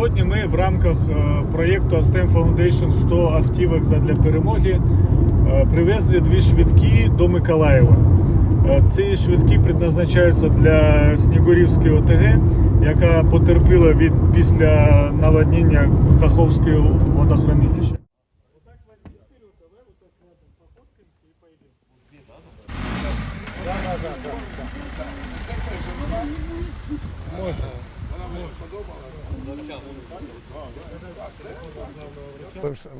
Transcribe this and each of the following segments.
Сьогодні ми в рамках е, проєкту Astem Foundation 100 автівок задля перемоги е, привезли дві швидкі до Миколаєва. Е, Ці швидкі предназначаються для Снігурівської ОТГ, яка потерпіла від після наводнення Каховської водохранилища.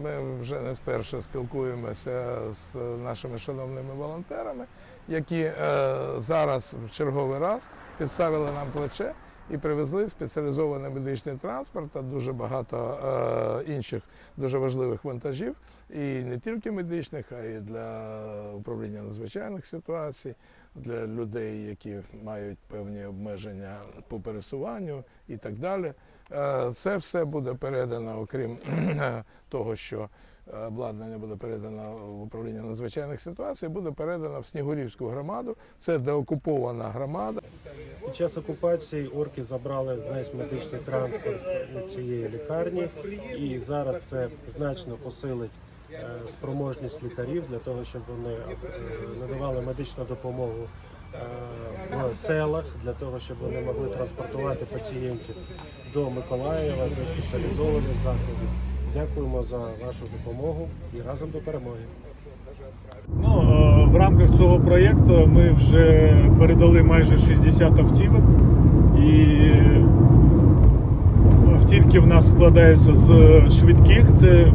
Ми вже не спершу спілкуємося з нашими шановними волонтерами, які е, зараз в черговий раз підставили нам плече і привезли спеціалізований медичний транспорт та дуже багато е, інших дуже важливих вантажів, і не тільки медичних, а й для управління надзвичайних ситуацій, для людей, які мають певні обмеження по пересуванню і так далі. Е, Це все буде передано, окрім того, що обладнання буде передано в управління надзвичайних ситуацій, буде передано в Снігурівську громаду. Це деокупована громада. Під час окупації орки забрали весь медичний транспорт у цієї лікарні, і зараз це значно посилить е, спроможність лікарів для того, щоб вони е, надавали медичну допомогу е, в селах, для того, щоб вони могли транспортувати пацієнтів до Миколаєва, до спеціалізованих закладів. Дякуємо за вашу допомогу і разом до перемоги. Ну, е, в рамках цього проєкту ми вже передали майже 60 автівок. І автівки в нас складаються з швидких. Це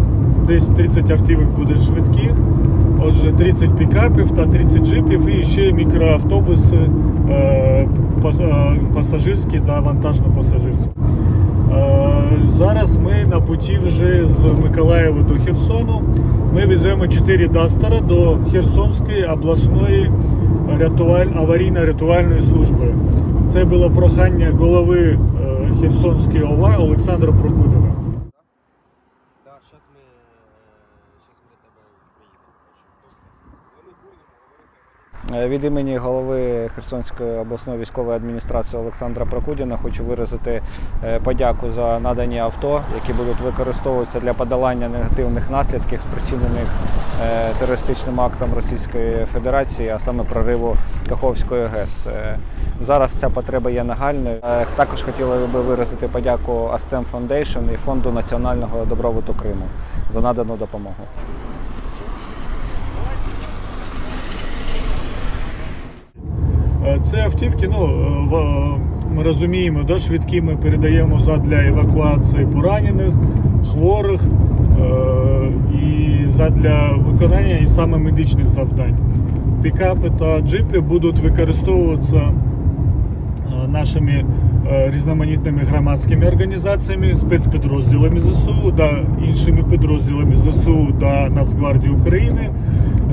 десь 30 автівок буде швидких. Отже, 30 пікапів та 30 джипів і ще мікроавтобуси е, е, пасажирські та вантажно-пасажирські. Зараз ми на путі вже з Миколаєва до Херсону. Ми веземо 4 дастера до Херсонської обласної рятуваль... аварійно-рятувальної служби. Це було прохання голови е, Херсонської ОВА Олександра Прокудова. Від імені голови Херсонської обласної військової адміністрації Олександра Прокудіна хочу виразити е, подяку за надані авто, які будуть використовуватися для подолання негативних наслідків, спричинених е, терористичним актом Російської Федерації, а саме прориву Каховської ГЕС. Е, Зараз ця потреба є нагальною. Е, Також хотіли би виразити подяку Astem Foundation і Фонду національного добробуту Криму за надану допомогу. Це автівки, ну е, в- е, ми розуміємо, да, швидкі ми передаємо задля евакуації поранених, хворих е, і задля виконання і саме медичних завдань. Пікапи та джипи будуть використовуватися е, нашими різноманітними громадськими організаціями, спецпідрозділами ЗСУ та іншими підрозділами ЗСУ та Нацгвардії України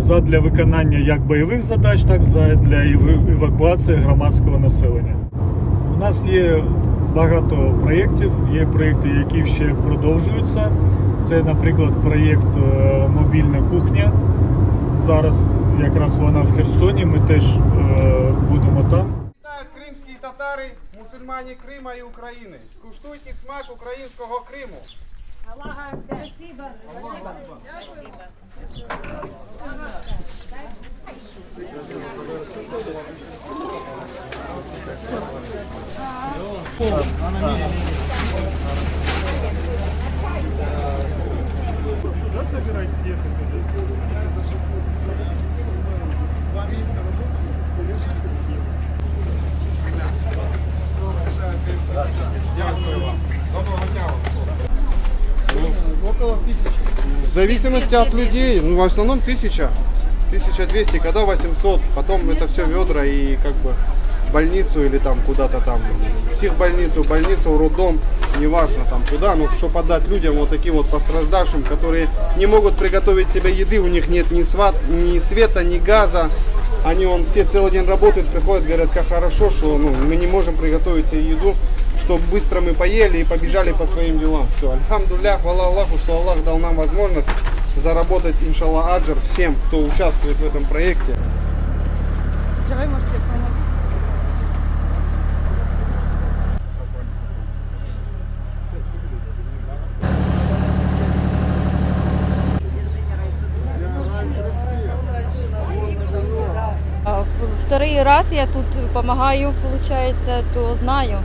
задля виконання як бойових задач, так і для евакуації громадського населення. У нас є багато проєктів, є проєкти, які ще продовжуються. Це, наприклад, проєкт е, Мобільна кухня. Зараз якраз вона в Херсоні. Ми теж е, будемо там. Кримські татари, мусульмані Крима і України. Скуштуйте смак українського Криму. Спасибо. Около Зависимости от людей, ну в основном тысяча. 1200, когда 800, потом это все ведра и как бы больницу или там куда-то там, психбольницу, больницу, роддом, неважно там куда, но чтобы отдать людям вот таким вот пострадавшим, которые не могут приготовить себе еды, у них нет ни, сват, ни света, ни газа, они он все целый день работают, приходят, говорят, как хорошо, что ну, мы не можем приготовить себе еду, чтобы быстро мы поели и побежали по своим делам. Все, альхамдуля, хвала Аллаху, что Аллах дал нам возможность заработать, иншалла, аджар всем, кто участвует в этом проекте. Давай, может, я помогу. А Второй раз я тут помогаю, получается, то знаю.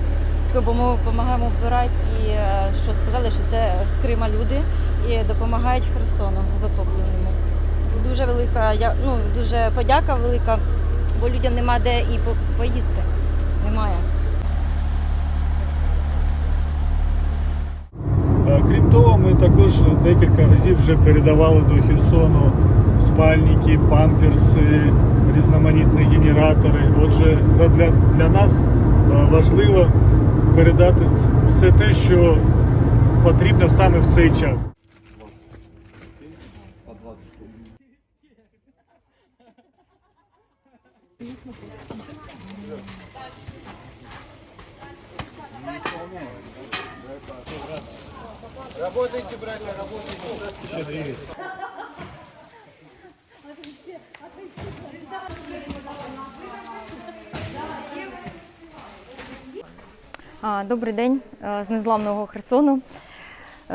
Бо ми допомагаємо вбирати і е, що сказали, що це з Крима люди і допомагають Херсону затопленому. Дуже велика, я- ну, дуже подяка велика, бо людям нема де і по- поїсти. Немає. Е, Крім того, ми також декілька разів вже передавали до Херсону спальники, памперси, різноманітні генератори. Отже, задля, для нас е, важливо передати все те, що потрібно саме в цей час. А, Добрий день е, з незламного Херсону. Е,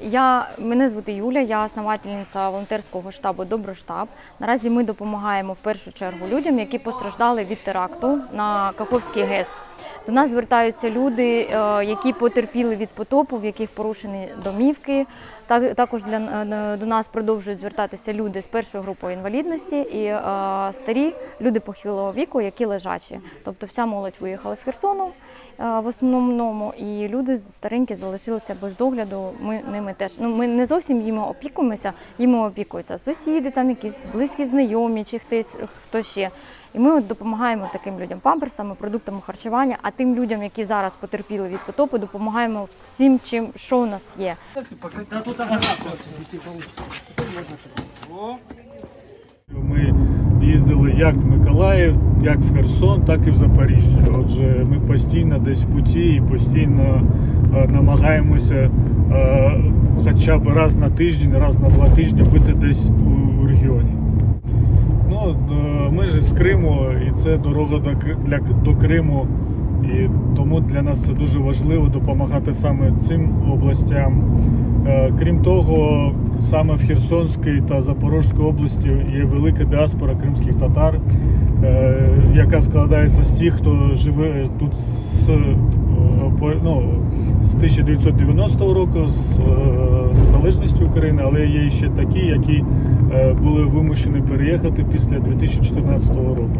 Я, мене звати Юля, я основательниця волонтерського штабу Доброштаб. Наразі ми допомагаємо в першу чергу людям, які постраждали від теракту на Каховський ГЕС. До нас звертаються люди, е, які потерпіли від потопу, в яких порушені домівки. Також для, е, до нас продовжують звертатися люди з першою групою інвалідності і е, старі люди похилого віку, які лежачі. Тобто вся молодь виїхала з Херсону в основному, і люди старенькі залишилися без догляду. Ми ними теж ну ми не зовсім їм опікуємося, їм опікуються сусіди, там якісь близькі знайомі чи хтось хто ще. І ми от допомагаємо таким людям памперсами, продуктами харчування. А тим людям, які зараз потерпіли від потопу, допомагаємо всім, чим що у нас є. Ми їздили як в Миколаїв, як в Херсон, так і в Запоріжжя. Отже, ми постійно десь в путі і постійно е, намагаємося е, хоча б раз на тиждень, раз на два тижні бути десь у, у регіоні. Ну, е, ми ж з Криму, і це дорога до, для, до Криму. І тому для нас це дуже важливо допомагати саме цим областям. Е, Крім того, саме в Херсонській та Запорізькій області є велика діаспора кримських татар, е, яка складається з тих, хто живе тут з, ну, з 1990 року, з е, України, але є ще такі, які е, були вимушені переїхати після 2014 року.